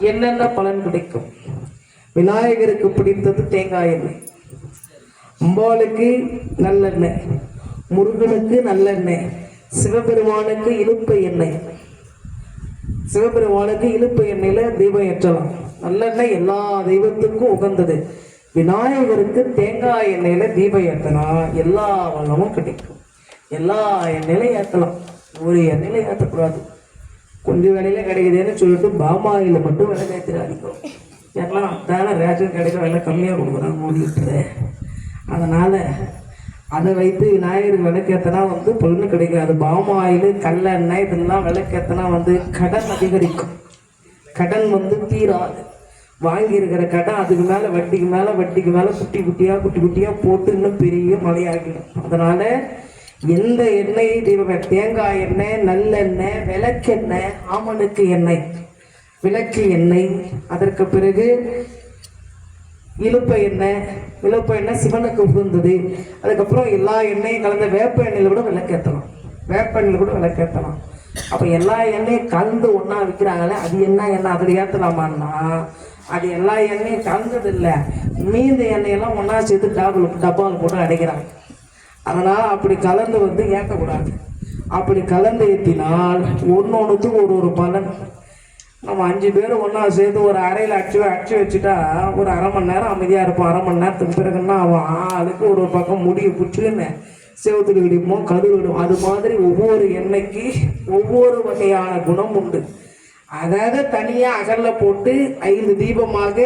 என்னென்ன பலன் கிடைக்கும்? விநாயகருக்கு பிடித்தது தேங்காய் எண்ணெய். அம்பாளுக்கு நல்லெண்ணெய். முருகனுக்கு நல்லெண்ணெய். சிவபெருமானுக்கு இழுப்பு எண்ணெய். சிவபெருமானுக்கு இழுப்பு எண்ணெயில தீபம் ஏற்றலாம். நல்லெண்ணெய் எல்லா தெய்வத்துக்கும் உகந்தது. விநாயகருக்கு தேங்காய் எண்ணெயில தீபம் ஏற்றினா எல்லா வளமும் கிடைக்கும். எல்லா எண்ணெயிலும் ஏற்றலாம். ஒரு எண்ணெயில ஏற்றக்கூடாது. கொஞ்சம் விலையில கிடைக்குதுன்னு சொல்லிட்டு பாமாயில மட்டும் விலை ஏற்றிடாதீங்க எல்லாம் தானே ரேஷன் கிடைக்க விலை கம்மியாக கொடுக்குறாங்க மூணு அதனால் அதை வைத்து விநாயகர் விளக்கேத்தனா வந்து பொண்ணு கிடைக்காது. பாமாயில் கல்லெண்ணெய் இதெல்லாம் விளக்கேத்தனா வந்து கடன் அதிகரிக்கும். கடன் வந்து தீராது. வாங்கியிருக்கிற கடன் அதுக்கு மேலே வட்டிக்கு மேலே வட்டிக்கு மேலே குட்டி குட்டியாக குட்டி குட்டியாக போட்டு இன்னும் பெரிய மழையாகிடும் அதனால் எந்த எண்ணெய் தெய்வம்? தேங்காய் எண்ணெய் நல்லெண்ணெய் விளக்கெண்ணெய் ஆமணுக்கு எண்ணெய். விளக்கு எண்ணெய். அதற்கு பிறகு இழுப்ப எண்ணெய். இழுப்ப எண்ணெய் சிவனுக்கு உகந்தது. அதுக்கப்புறம் எல்லா எண்ணெயும் கலந்த வேப்ப எண்ணெயில் கூட விளக்கேற்றலாம் வேப்ப எண்ணெயில் கூட விளக்கேற்றலாம் அப்போ எல்லா எண்ணெயும் கலந்து ஒன்றா விற்கிறாங்களே அது என்ன எண்ணெய்? அதில் ஏற்றலாமான்னா அது எல்லா எண்ணெயும் கலந்தது இல்லை மீந்த எண்ணெயெல்லாம் ஒன்றா சேர்த்து டபால் டப்பாவில் போட்டு அடைக்கிறாங்க. அதனால் அப்படி கலந்து வந்து ஏற்றக்கூடாது அப்படி கலந்து ஏற்றினால் ஒன்று ஒன்றுத்துக்கு ஒரு ஒரு பலன். நம்ம அஞ்சு பேர் ஒன்றா சேர்த்து ஒரு அறையில் அடிச்சு அடிச்சு வச்சுட்டா ஒரு அரை மணி நேரம் அமைதியாக இருப்போம். அரை மணி நேரத்துக்கு பிறகுன்னா அவன் அதுக்கு ஒரு பக்கம் முடிய பிடிச்சுன்னு செவத்துல விடுமோ கதிர் விடும் அது மாதிரி ஒவ்வொரு எண்ணெய்க்கு ஒவ்வொரு வகையான குணம் உண்டு. அதாவது தனியாக அகலில் போட்டு ஐந்து தீபமாக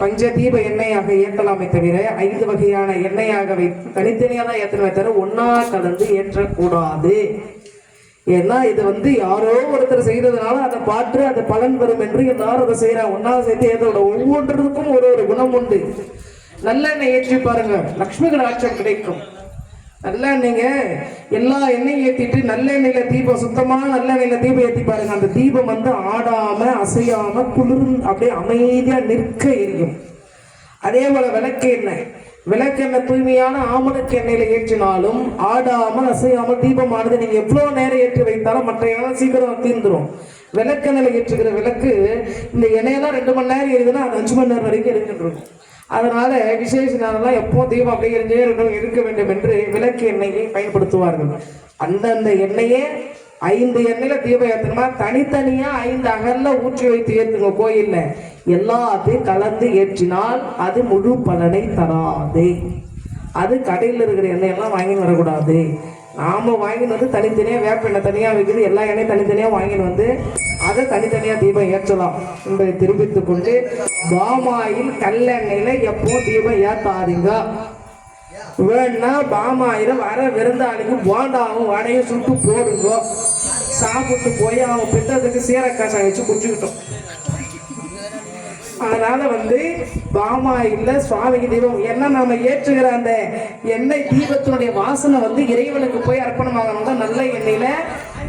பஞ்ச தீப எண்ணெயாக ஏற்றலாமே தவிர ஐந்து வகையான எண்ணெயாக தனித்தனியாக தான் ஏற்றணுமே தவிர ஒன்றா கலந்து ஏற்றக்கூடாது. ஏன்னா இது வந்து யாரோ ஒருத்தர் செய்ததுனால அதை பார்த்து அது பலன் வரும் என்று எல்லாரும் அதை செய்யறாங்க. ஒன்னா சேர்த்து ஏதோட ஒவ்வொன்றுக்கும் ஒரு ஒரு குணம் உண்டு. நல்லெண்ணெய் ஏற்றி பாருங்க. லக்ஷ்மி கடாட்சம் கிடைக்கும். நல்லெண்ணெய்ங்க எல்லா எண்ணெயும் ஏத்திட்டு நல்லெண்ணெயில் தீபம் சுத்தமான நல்லெண்ணெயில தீபம் ஏத்தி பாருங்க. அந்த தீபம் வந்து ஆடாம அசையாம குளிர் அப்படியே அமைதியா நிற்க எரியும். அதே போல விளக்கு எண்ணெய். விளக்கெண்ணெய் தூய்மையான ஆமணக்கு எண்ணெயில ஏற்றினாலும் ஆடாமல் அசையாமல் தீபமானது நீங்க எவ்வளவு நேரம் ஏற்றி வைத்தாலும் மற்ற எண்ணெய் சீக்கிரம் தீர்ந்துரும் விளக்கெண்ணெயில ஏற்றுகிற விளக்கு இந்த எண்ணெயெல்லாம் ரெண்டு மணி நேரம் எரியுதுன்னா அது அஞ்சு மணி நேரம் வரைக்கும் எரிஞ்சுட்டு இருக்கும். அதனால விசேஷ நாளெல்லாம் எப்போ தீபம் அப்படிங்கிற எரிஞ்சே இருக்க வேண்டும் என்று விளக்கு எண்ணெயை பயன்படுத்துவார்கள். அந்தந்த எண்ணெயே ஐந்து எண்ணெயில தீபம் ஏற்றணுமா தனித்தனியா ஐந்து அகல்ல ஊற்றி வைத்து ஏற்றுங்க கோயில்ல. எல்லாத்தையும் கலந்து ஏற்றினால் அது முழு பலனை தராது. அது கடையில் இருக்கிற எண்ணெயெல்லாம் வாங்கி வரக்கூடாது. நாம வாங்கின்னு வந்து தனித்தனியாக வேப்ப எண்ணெய் தனியாக வைக்கிறது எல்லா எண்ணெயும் தனித்தனியாக வாங்கின்னு வந்து அதை தனித்தனியாக தீபம் ஏற்றலாம். என்பதை தெரிவித்துக் கொண்டு பாமாயில் கல்லெண்ணெயில எப்போ தீபம் ஏத்தாதீங்க. வேணா பாமாயில வர விருந்தாளிக்கு போண்டாவும் வடையும் சுட்டு போடுங்க. சாப்பிட்டு போய் அவன் பித்தத்துக்கு சீரக்காசம் வச்சு குடிச்சுக்கிட்டோம். அதனால வந்து பாமாயில்ல சுவாமிக்கு தீபம் என்ன நம்ம ஏற்றுகிற அந்த எண்ணெய் தீபத்தினுடைய வாசனை வந்து இறைவனுக்கு போய் அர்ப்பணமாகணும் தான் நல்ல எண்ணெயில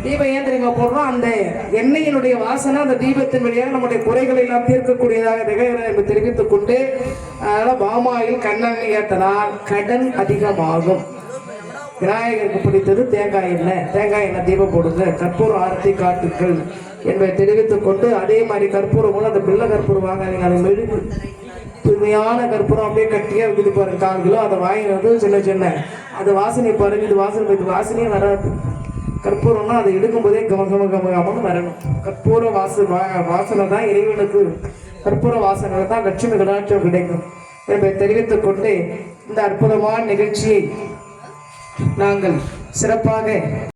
தீபம் ஏன் தெரியுமா போடுறோம்? அந்த எண்ணெயினுடைய வாசனை அந்த தீபத்தின் வழியாக நம்முடைய குறைகளை எல்லாம் தீர்க்கக்கூடியதாக திகழ்கிறது என்று தெரிவித்துக் கொண்டு அதனால பாமாயில் கண்ணெண்ணெய் ஏற்றினால் கடன் அதிகமாகும். விநாயகருக்கு பிடித்தது தேங்காய் எண்ணெய். தேங்காய் எண்ணெய் தீபம் போடுங்க. கற்பூர் ஆரத்தி காட்டுக்கள் என்பதை தெரிவித்துக் கொண்டு அதே மாதிரி கற்பூரம் கூட அந்த பிள்ளை கற்பூரம் வாங்காதீங்க. அது மெழுகு தூய்மையான கற்பூரம் அப்படியே கட்டியா இருக்குது பாருங்க கால் கிலோ. அதை வாங்கி வந்து சின்ன சின்ன. அது வாசனை பாருங்க இது வாசனை இது வாசனையே வராது. கற்பூரம்னா அதை எடுக்கும்போதே கம கம கம கமன்னு வரணும். கற்பூர வாச வா- வாசனை தான் இறைவனுக்கு. கற்பூர வாசனை தான் லட்சுமி கடாட்சம் கிடைக்கும். என்பதை தெரிவித்துக் கொண்டு இந்த அற்புதமான நிகழ்ச்சியை நாங்கள் சிறப்பாக